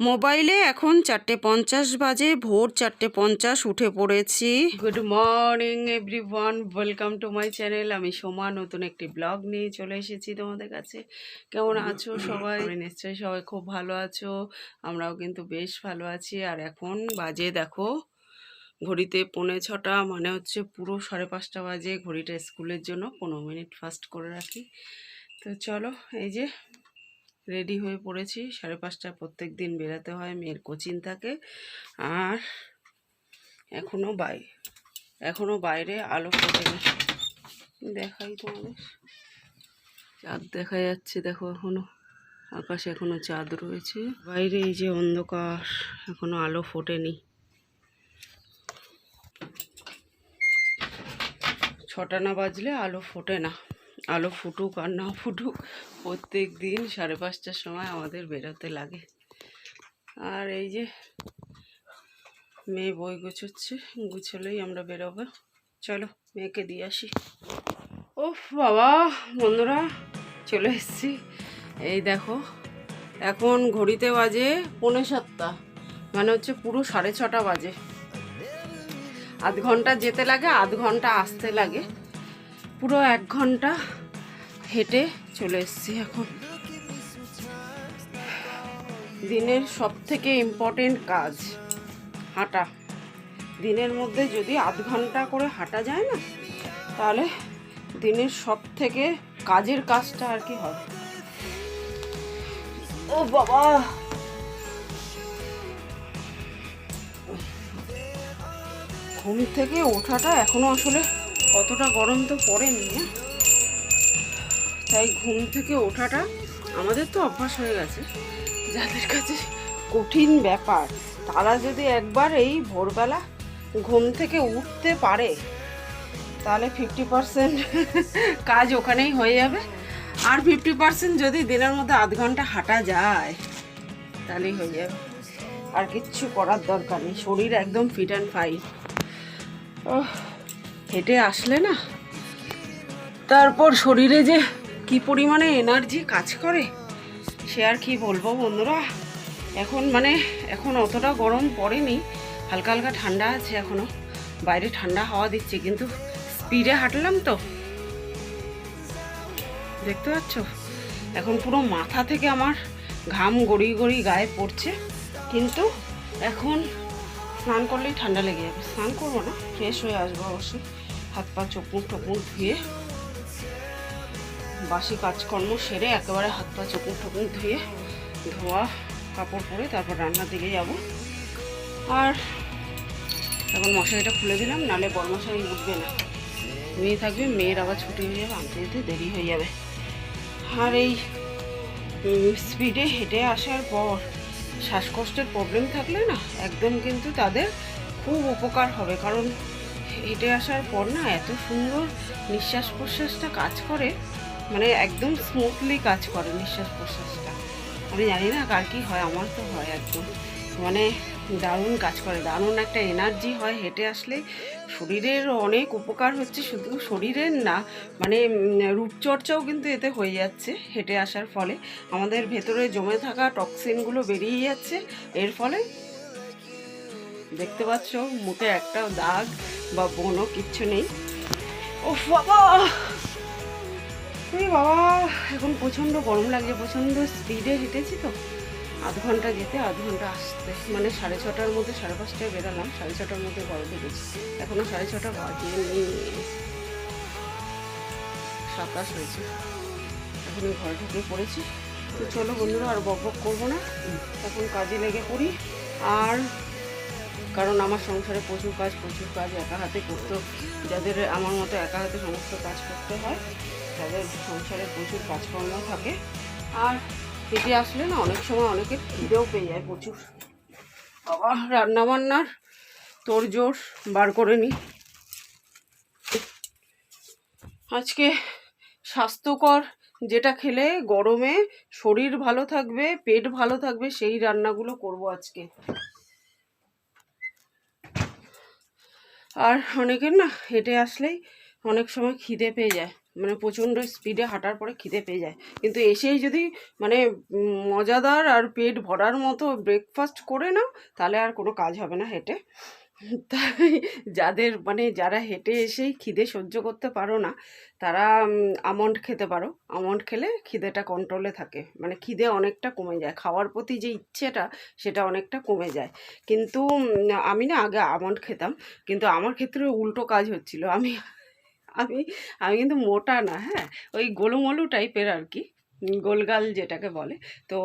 মোবাইলে এখন চারটে পঞ্চাশ বাজে, ভোর চারটে পঞ্চাশ উঠে পড়েছি। Good morning everyone welcome to my channel আমি সোমা, নতুন একটি ব্লগ নিয়ে চলে এসেছি তোমাদের কাছে। কেমন আছো সবাই? নিশ্চয়ই সবাই খুব ভালো আছো। আমরাও কিন্তু বেশ ভালো আছি। আর এখন বাজে, দেখো, ঘড়িতে পৌনে ছটা মানে হচ্ছে পুরো সাড়ে পাঁচটা বাজে। ঘড়িটা স্কুলের জন্য পনেরো মিনিট ফাস্ট করে রাখি। তো চলো, এই যে রেডি হয়ে পড়েছি। সাড়ে পাঁচটা প্রত্যেক দিন বেরাতে হয়, মেয়ের কোচিং থাকে। আর এখনও বাই এখনও বাইরে আলো ফোটেনি দেখাই তোমাদের। চাঁদ দেখা যাচ্ছে, দেখো এখনও আকাশে এখনও চাঁদ রয়েছে। বাইরে এই যে অন্ধকার এখনও আলো ফোটেনি। ছটা না বাজলে আলো ফোটে না। আলো ফুটুক আর না ফুটুক, প্রত্যেক দিন সাড়ে পাঁচটার সময় আমাদের বেরোতে লাগে। আর এই যে মেয়ে বই গুছোচ্ছে, গুছোলেই আমরা বেরোবো। চলো, মেয়েকে দিয়ে আসি। ও বাবা, বন্ধুরা, চলে এসেছি। এই দেখো, এখন ঘড়িতে বাজে পৌনে সাতটা মানে হচ্ছে পুরো সাড়ে ছটা বাজে। আধ ঘণ্টা যেতে লাগে, আধ ঘণ্টা আসতে লাগে। পুরো এক ঘণ্টা হেঁটে চলে এসেছি এখন। দিনের সব থেকে ইম্পর্টেন্ট কাজ হাঁটা। দিনের মধ্যে যদি আধ ঘণ্টা করে হাঁটা যায় না, তাহলে দিনের সব থেকে কাজের কাজটা আর কি হবে? ও বাবা! ঘুম থেকে ওঠাটা এখনও আসলে অতটা গরম তো পড়েনি হ্যাঁ? তাই ঘুম থেকে ওঠাটা আমাদের তো অভ্যাস হয়ে গেছে। যাদের কাছে কঠিন ব্যাপার, তারা যদি একবার এই ভোরবেলা ঘুম থেকে উঠতে পারে, তাহলে ফিফটি পার্সেন্ট কাজ ওখানেই হয়ে যাবে। আর ফিফটি পার্সেন্ট যদি দিনের মধ্যে আধ ঘণ্টা হাঁটা যায়, তাহলেই হয়ে যাবে। আর কিচ্ছু করার দরকার নেই, শরীর একদম ফিট অ্যান্ড ফাইন হেঁটে আসলে না? তারপর শরীরে যে কি পরিমাণে এনার্জি কাজ করে, সে আর কি বলব বন্ধুরা? এখন মানে এখন অতটা গরম পড়েনি, হালকা হালকা ঠান্ডা আছে এখনও বাইরে ঠান্ডা হাওয়া দিচ্ছে, কিন্তু স্পিডে হাঁটলাম তো। দেখতে পাচ্ছ? এখন পুরো মাথা থেকে আমার ঘাম গড়ি গড়ি গায়ে পড়ছে, কিন্তু এখন স্নান করলেই ঠান্ডা লেগে যাবে। স্নান করব না ফ্রেশ হয়ে আসব অবশ্যই। হাত পা চোখ মুখ ধুয়ে, বাসি কাজকর্ম সেরে একেবারে হাত পা চোখ মুখ ধুয়ে, ধোয়া কাপড় পরে তারপর রান্নার দিকে যাব। আর এখন মশারিটা খুলে দিলাম নালে বড় মশারি উঠবে না। মেয়ে থাকবে, মেয়ের আবার ছুটি হয়ে যাবে, আনতে যেতে দেরি হয়ে যাবে। আর এই স্পিডে হেঁটে আসার পর শ্বাসকষ্টের প্রবলেম থাকলে না একদম কিন্তু তাদের খুব উপকার হবে। কারণ হেঁটে আসার পর না এত সুন্দর নিঃশ্বাস প্রশ্বাসটা কাজ করে মানে একদম স্মুথলি কাজ করে নিঃশ্বাস প্রশ্বাসটা আমি জানি না কার কী হয়, আমার তো হয় একদম। মানে দারুণ কাজ করে, দারুণ একটা এনার্জি হয় হেঁটে আসলে। শরীরের অনেক উপকার হচ্ছে, শুধু শরীরের না মানে রূপচর্চাও কিন্তু এতে হয়ে যাচ্ছে হেঁটে আসার ফলে। আমাদের ভেতরে জমে থাকা টক্সিনগুলো বেরিয়ে যাচ্ছে, এর ফলে দেখতে পাচ্ছ মুখে একটা দাগ বা বনো কিচ্ছু নেই। ও বাবা! এই বাবা, এখন প্রচণ্ড গরম লাগছে, প্রচণ্ড স্পিডে হেঁটেছি তো। আধ ঘণ্টা যেতে আধ ঘণ্টা আসতে। মানে সাড়ে ছটার মধ্যে, সাড়ে পাঁচটায় বেরালাম। সাড়ে ছটার মধ্যে ঘরে ঢুকেছি এখনও সাড়ে ছটা বাজেনি সাতাশ হয়েছে। এখন ঘরে ঢুকে পড়েছি। তো চলো বন্ধুরা, আর বক বক করব না। এখন কাজে লেগে পড়ি। আর কারণ আমার সংসারে প্রচুর কাজ প্রচুর কাজ একা হাতে করতে যাদের আমার মতো একা হাতে সমস্ত কাজ করতে হয়, তাদের সংসারে প্রচুর কাজকর্ম থাকে। আর হেঁটে আসলে না অনেক সময় অনেকের খিদেও পেয়ে যায় প্রচুর। আবার রান্নাবান্নার তোর জোর বার করে নিই আজকে স্বাস্থ্যকর যেটা খেলে গরমে শরীর ভালো থাকবে, পেট ভালো থাকবে, সেই রান্নাগুলো করব আজকে। আর অনেকের না হেঁটে আসলেই অনেক সময় খিদে পেয়ে যায়। মানে প্রচণ্ড স্পিডে হাঁটার পরে খিদে পেয়ে যায়। কিন্তু এসেই যদি মানে মজাদার আর পেট ভরার মতো ব্রেকফাস্ট করে নাও, তাহলে আর কোনো কাজ হবে না হেঁটে। তাই যাদের মানে যারা হেঁটে এসেই খিদে সহ্য করতে পারো না, তারা আমন্ড খেতে পারো। আমন্ড খেলে খিদেটা কন্ট্রোলে থাকে। মানে খিদে অনেকটা কমে যায়। খাওয়ার প্রতি যে ইচ্ছেটা, সেটা অনেকটা কমে যায়। কিন্তু আমি না আগে আমন্ড খেতাম। কিন্তু আমার ক্ষেত্রে উল্টো কাজ হচ্ছিল। আমি আমি আমি কিন্তু মোটা না হ্যাঁ? ওই গোলুমলু টাইপের আর কি, গোলগাল যেটাকে বলে। তো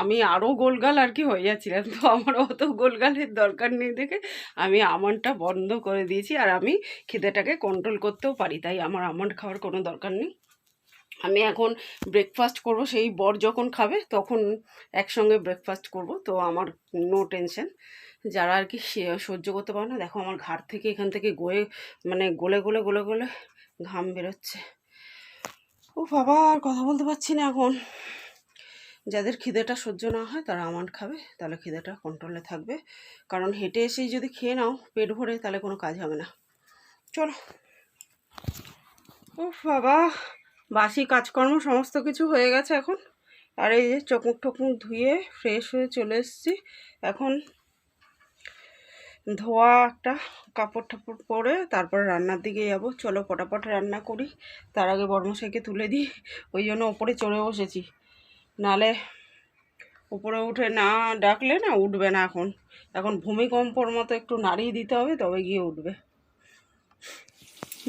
আমি আরও গোলগাল আর কি হয়ে যাচ্ছিলাম। তো আমার অত গোলগালের দরকার নেই দেখে আমি আমন্ডটা বন্ধ করে দিয়েছি আর আমি খিদেটাকে কন্ট্রোল করতেও পারি, তাই আমার আমন্ড খাওয়ার কোনো দরকার নেই। আমি এখন ব্রেকফাস্ট করব, সেই বর যখন খাবে তখন একসঙ্গে ব্রেকফাস্ট করব, তো আমার নো টেনশন যারা আর কি সহ্য করতে পারে না, দেখো আমার ঘাট থেকে এখান থেকে গয়ে মানে গলে গলে গলে গলে ঘাম বেরোচ্ছে। ও বাবা, আর কথা বলতে পারছি না এখন। যাদের খিদেটা সহ্য না হয়, তারা আমার খাবে, তাহলে খিদেটা কন্ট্রোলে থাকবে। কারণ হেঁটে এসেই যদি খেয়ে নাও, পেট ভরে, তাহলে কোনো কাজ হবে না। চলো। ও বাবা, বাসি কাজকর্ম সমস্ত কিছু হয়ে গেছে এখন। আর এই যে চকুক টকুক ধুয়ে ফ্রেশ হয়ে চলে এসেছি। এখন ধোয়া একটা কাপড় টাপড় পরে তারপরে রান্নার দিকে যাব। চলো ফটাফট রান্না করি। তার আগে বর্মশাইকে তুলে দিই। ওই জন্য ওপরে চড়ে বসেছি। নালে উপরে উঠে না ডাকলে না উঠবে না এখন। এখন ভূমিকম্পর মতো একটু নাড়িয়ে দিতে হবে, তবে গিয়ে উঠবে।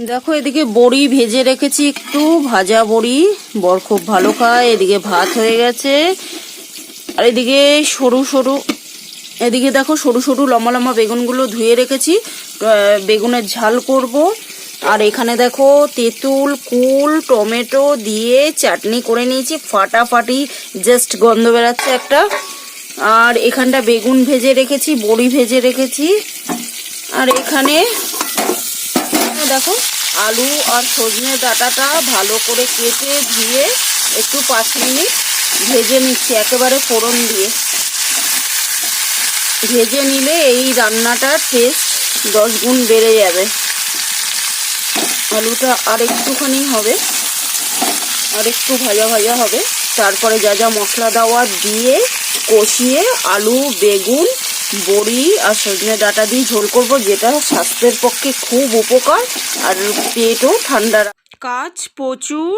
দেখো, এদিকে বড়ি ভেজে রেখেছি একটু। ভাজা বড়ি। বর খুব ভালো খায়। এদিকে ভাত হয়ে গেছে। আর এদিকে সরু সরু এদিকে দেখো সরু সরু লম্বা লম্বা বেগুনগুলো ধুয়ে রেখেছি বেগুনের ঝাল করব। আর এখানে দেখো তেঁতুল, কুল, টমেটো দিয়ে চাটনি করে নিয়েছি, ফাটাফাটি, জাস্ট গন্ধ বেরাচ্ছে একটা। আর এখানটা বেগুন ভেজে রেখেছি, বড়ি ভেজে রেখেছি। আর এখানে দেখো আলু আর সজনে ডাঁটাটা ভালো করে কেটে ধুয়ে একটু পাঁচ মিনিট ভেজে নিচ্ছি, একেবারে ফোড়ন দিয়ে। ভেজে নিলে এই রান্নাটার টেস্ট দশ গুণ বেড়ে যাবে। আলুটা আর একটুখানি হবে, আর একটু ভাজা ভাজা হবে। তারপরে যা যা মশলা দেওয়া দিয়ে কষিয়ে আলু, বেগুন, বড়ি আর সজনে ডাটা দিয়ে ঝোল করব, যেটা স্বাস্থ্যের পক্ষে খুব উপকার আর পেটও ঠান্ডা কাজ প্রচুর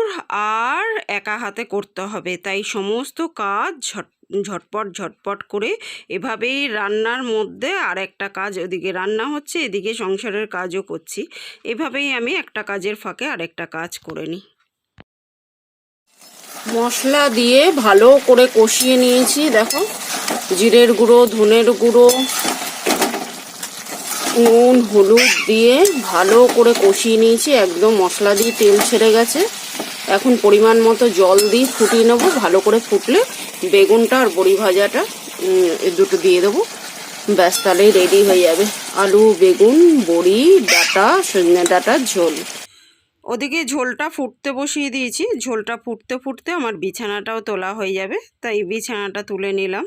আর একা হাতে করতে হবে, তাই সমস্ত কাজ ঝট ঝটপট ঝটপট করে এভাবেই রান্নার মধ্যে আর একটা কাজ, ওদিকে রান্না হচ্ছে, এদিকে সংসারের কাজও করছি। এভাবেই আমি একটা কাজের ফাঁকে আরেকটা কাজ করে নিই। মশলা দিয়ে ভালো করে কষিয়ে নিয়েছি, দেখো। জিরের গুঁড়ো, ধনের গুঁড়ো, নুন, হলুদ দিয়ে ভালো করে কষিয়ে নিয়েছি, একদম মশলা দিয়ে তেল ছেড়ে গেছে। এখন পরিমাণ মতো জল দিয়ে ফুটিয়ে নেব, ভালো করে ফুটলে বেগুনটা আর বড়ি ভাজাটা দুটো দিয়ে দেবো। ব্যাস, তাহলেই রেডি হয়ে যাবে। আলু, বেগুন, বড়ি, ডাটা, সজনে ডাটার ঝোল। ওদিকে ঝোলটা ফুটতে বসিয়ে দিয়েছি। ঝোলটা ফুটতে ফুটতে আমার বিছানাটাও তোলা হয়ে যাবে, তাই বিছানাটা তুলে নিলাম।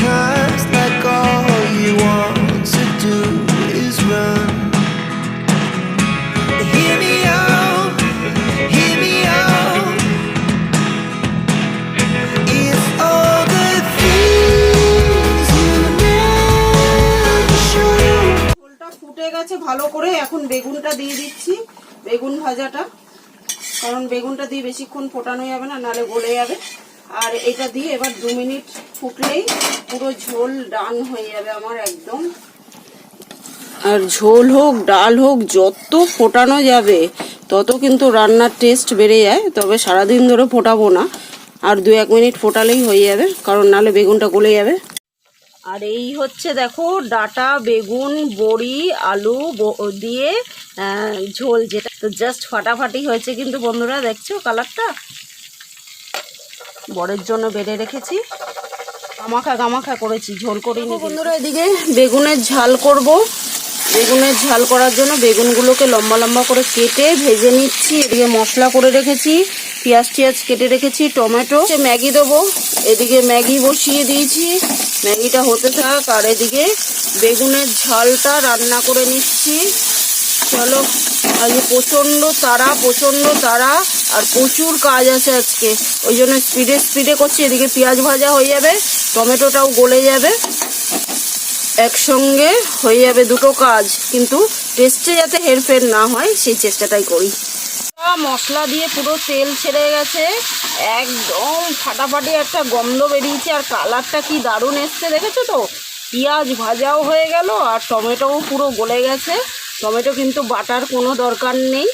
Sometimes like all you want to do is run. Hear me out, hear me out. It's all the things you never show. ঝোলটা ফুটে গেছে ভালো করে এখন বেগুনটা দিয়ে দিচ্ছি বেগুন ভাজাটা কারণ বেগুনটা দিয়ে বেশিক্ষণ ফোটানো যাবে না নালে গলে যাবে আর এটা দিয়ে এবার দু মিনিট ফুটলেই পুরো ঝোল ডান হয়ে যাবে আমার একদম। আর ঝোল হোক, ডাল হোক, যত ফোটানো যাবে, তত কিন্তু রান্নার টেস্ট বেড়ে যায়। তবে সারাদিন ধরে ফোটাবো না। আর দু এক মিনিট ফোটালেই হয়ে যাবে, কারণ নালে বেগুনটা গলে যাবে। আর এই হচ্ছে দেখো, ডাটা, বেগুন, বড়ি, আলু দিয়ে ঝোল যেটা তো জাস্ট ফাটাফাটি হয়েছে কিন্তু বন্ধুরা, দেখছ কালারটা? বরের জন্য বেড়ে রেখেছি। গামাখা গামাখা করেছি ঝোল করিনি দেখো বন্ধুরা এদিকে বেগুনের ঝাল করব। বেগুনের ঝাল করার জন্য বেগুনগুলোকে লম্বা লম্বা করে কেটে ভেজে নিচ্ছি এদিকে মশলা করে রেখেছি পেঁয়াজ টিয়াজ কেটে রেখেছি টমেটো ম্যাগি দেবো। এদিকে ম্যাগি বসিয়ে দিয়েছি। ম্যাগিটা হতে থাক আর এদিকে বেগুনের ঝালটা রান্না করে নিচ্ছি। চলো। আজকে প্রচণ্ড তারা প্রচণ্ড তারা, আর প্রচুর কাজ আছে আজকে। ওই জন্য স্পিডে স্পিডে করছি, এদিকে পেঁয়াজ ভাজা হয়ে যাবে, টমেটোটাও গলে যাবে। একসঙ্গে হয়ে যাবে দুটো কাজ, কিন্তু টেস্টে যাতে হেরফের না হয়, সেই চেষ্টাটাই করি। মশলা দিয়ে পুরো তেল ছেড়ে গেছে। একদম ফাটাফাটি একটা গন্ধ বেরিয়েছে, আর কালারটা কি দারুণ এসছে, দেখেছ তো? পেঁয়াজ ভাজাও হয়ে গেল আর টমেটোও পুরো গলে গেছে। টমেটো কিন্তু বাটার কোনো দরকার নেই।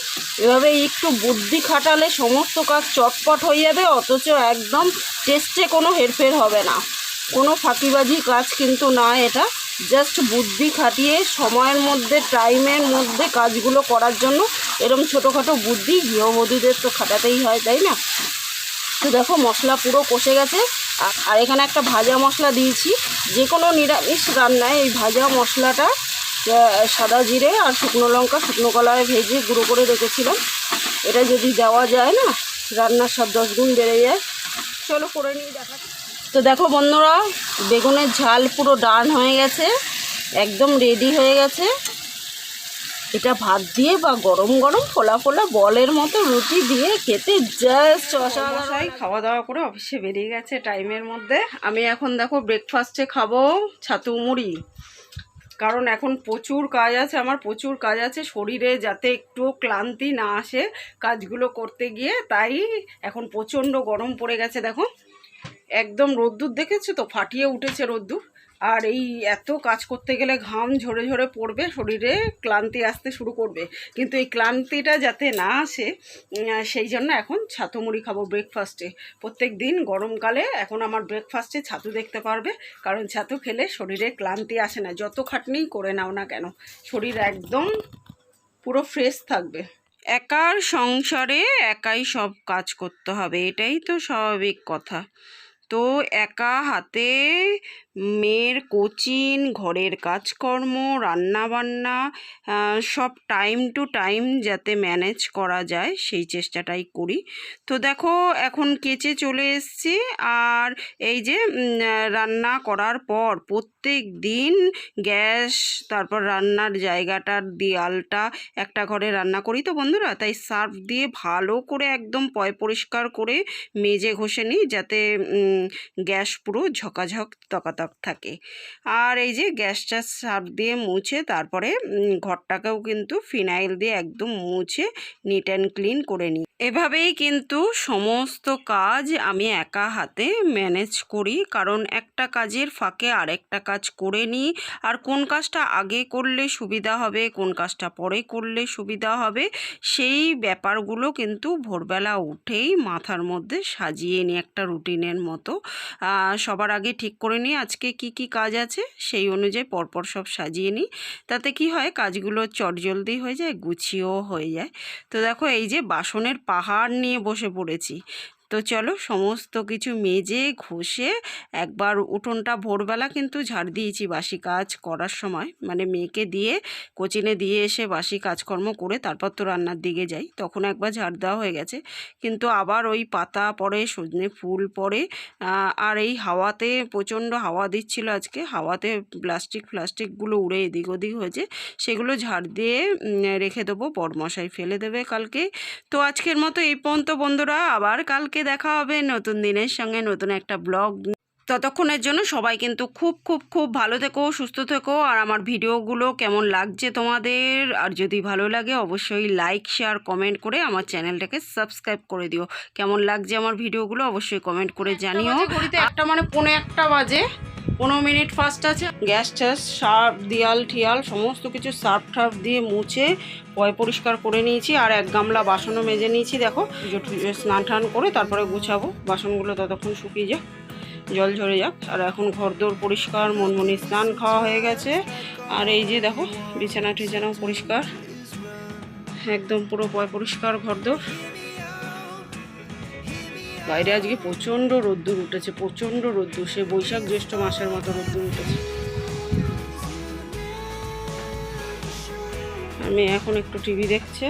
এভাবে একটু বুদ্ধি খাটালে সমস্ত কাজ চটপট হয়ে যাবে, অথচ একদম টেস্টে কোনো হেরফের হবে না। কোনো ফাঁকিবাজি কাজ কিন্তু না এটা। জাস্ট বুদ্ধি খাটিয়ে সময়ের মধ্যে, টাইমের মধ্যে কাজগুলো করার জন্য এরকম ছোটোখাটো বুদ্ধি গৃহবধূদের তো খাটাতেই হয়, তাই না? তো দেখো মশলা পুরো কষে গেছে। আর- এখানে একটা ভাজা মশলা দিয়েছি। যে কোনো নিরামিষ রান্নায় এই ভাজা মশলাটা সাদা জিরে আর শুকনো লঙ্কা, শুকনো কলায় ভেজে গুঁড়ো করে রেখেছিলাম। এটা যদি দেওয়া যায় না, রান্নার সব দশ গুণ বেড়ে যায়। চলো করে নিয়ে দেখা। তো দেখো বন্ধুরা, বেগুনের ঝাল পুরো ডান হয়ে গেছে, একদম রেডি হয়ে গেছে। এটা ভাত দিয়ে বা গরম গরম ফোলা ফোলা বলের মতো রুটি দিয়ে খেতে জাস্ট অসাধারণ। খাওয়া দাওয়া করে অফিসে বেরিয়ে গেছে টাইমের মধ্যে। আমি এখন দেখো ব্রেকফাস্টে খাব ছাতু মুড়ি। কারণ এখন প্রচুর কাজ আছে আমার প্রচুর কাজ আছে। শরীরে যাতে একটু ক্লান্তি না আসে কাজগুলো করতে গিয়ে তাই এখন প্রচণ্ড গরম পড়ে গেছে দেখো। একদম রোদ্দুর দেখেছ তো? ফাটিয়ে উঠেছে রোদ্দুর। আর এই এত কাজ করতে গেলে ঘাম ঝরে ঝরে পড়বে, শরীরে ক্লান্তি আসতে শুরু করবে। কিন্তু এই ক্লান্তিটা যাতে না আসে সেই জন্য এখন ছাতু মুড়ি খাব ব্রেকফাস্টে প্রত্যেক দিন গরমকালে এখন আমার ব্রেকফাস্টে ছাতু দেখতে পারবে, কারণ ছাতু খেলে শরীরে ক্লান্তি আসে না। যত খাটনি করে নাও না কেন, শরীর একদম পুরো ফ্রেশ থাকবে। একার সংসারে একাই সব কাজ করতে হবে, এটাই তো স্বাভাবিক কথা। তো একা হাতে মেয়ের কোচিন, ঘরের কাজকর্ম, রান্নাবান্না সব টাইম টু টাইম যাতে ম্যানেজ করা যায়, সেই চেষ্টাটাই করি। তো দেখো, এখন কেচে চলে এসছি, আর এই যে রান্না করার পর প্রত্যেক দিন গ্যাস, তারপর রান্নার জায়গাটার দেয়ালটা একটা ঘরে রান্না করি তো বন্ধুরা। তাই সার্ফ দিয়ে ভালো করে একদম পয় পরিষ্কার করে মেজে ঘষে নিই যাতে গ্যাস পুরো ঝকাঝক তকাতক থাকে। আর এই যে গ্যাসটা সার্ফ দিয়ে মুছে তারপরে ঘরটাকেও কিন্তু ফিনাইল দিয়ে একদম মুছে নিট অ্যান্ড ক্লিন করে নিই। এভাবেই কিন্তু সমস্ত কাজ আমি একা হাতে ম্যানেজ করি। কারণ একটা কাজের ফাঁকে আরেকটা কাজ করে নিই আর কোন কাজটা আগে করলে সুবিধা হবে, কোন কাজটা পরে করলে সুবিধা হবে, সেই ব্যাপারগুলো কিন্তু ভোরবেলা উঠেই মাথার মধ্যে সাজিয়ে নিই একটা রুটিনের মতো। সবার আগে ঠিক করে নিই আজকে কি কি কাজ আছে সেই অনুযায়ী পরপর সব সাজিয়ে নিই তাতে কি হয়, কাজগুলো চটজলদি হয়ে যায়, গুছিয়েও হয়ে যায়। তো দেখো, এই যে বাসনের পাহাড় নিয়ে বসে পড়েছি। তো চলো সমস্ত কিছু মেজে, ঘষে একবার উঠোনটা ভোরবেলা কিন্তু ঝাড় দিয়েছি বাসি কাজ করার সময়। মানে মেয়েকে দিয়ে, কোচিনে দিয়ে এসে বাসি কাজকর্ম করে তারপর তো রান্নার দিকে যাই। তখন একবার ঝাড় দেওয়া হয়ে গেছে। কিন্তু আবার ওই পাতা পড়ে সজনে ফুল পড়ে আর এই হাওয়াতে প্রচণ্ড হাওয়া দিচ্ছিল আজকে। হাওয়াতে প্লাস্টিক, প্লাস্টিকগুলো উড়ে এদিক ওদিক হয়েছে। সেগুলো ঝাড় দিয়ে রেখে দেবো। বড়মশাই ফেলে দেবে কালকে। তো আজকের মতো এই পর্যন্ত বন্ধুরা। আবার কালকে দেখা হবে। নতুন দিনের সঙ্গে নতুন একটা ব্লগ ততক্ষণের জন্য সবাই কিন্তু খুব খুব খুব ভালো থেকো সুস্থ থেকো। আর আমার ভিডিওগুলো কেমন লাগছে তোমাদের? আর যদি ভালো লাগে অবশ্যই লাইক শেয়ার কমেন্ট করে আমার চ্যানেলটাকে সাবস্ক্রাইব করে দিও। কেমন লাগছে আমার ভিডিওগুলো অবশ্যই কমেন্ট করে জানিও। ঘড়িতে একটা মানে পনেরো একটা বাজে। পনেরো মিনিট ফার্স্ট আছে। গ্যাস ট্যাস সার্ফ দিয়াল ঠিয়াল সমস্ত কিছু সার্ফ টার্ফ দিয়ে মুছে পয় পরিষ্কার করে নিয়েছি। আর এক গামলা বাসনও মেজে নিয়েছি দেখো। স্নান টান করে তারপরে গুছাবো। বাসনগুলো ততক্ষণ শুকিয়ে যাক। জল ঝরে যাক। আর এখন ঘরদোর পরিষ্কার, মনমনি স্নান খাওয়া হয়ে গেছে। আর এই যে দেখো, বিছানা টিছানাও পরিষ্কার। একদম পুরো পরিষ্কার ঘরদোর। বাইরে আজকে প্রচণ্ড রোদ্দুর উঠেছে, প্রচণ্ড রোদ্দুর। সে বৈশাখ জ্যৈষ্ঠ মাসের মতো রোদ্দুর উঠেছে। আমি এখন একটু টিভি দেখছে।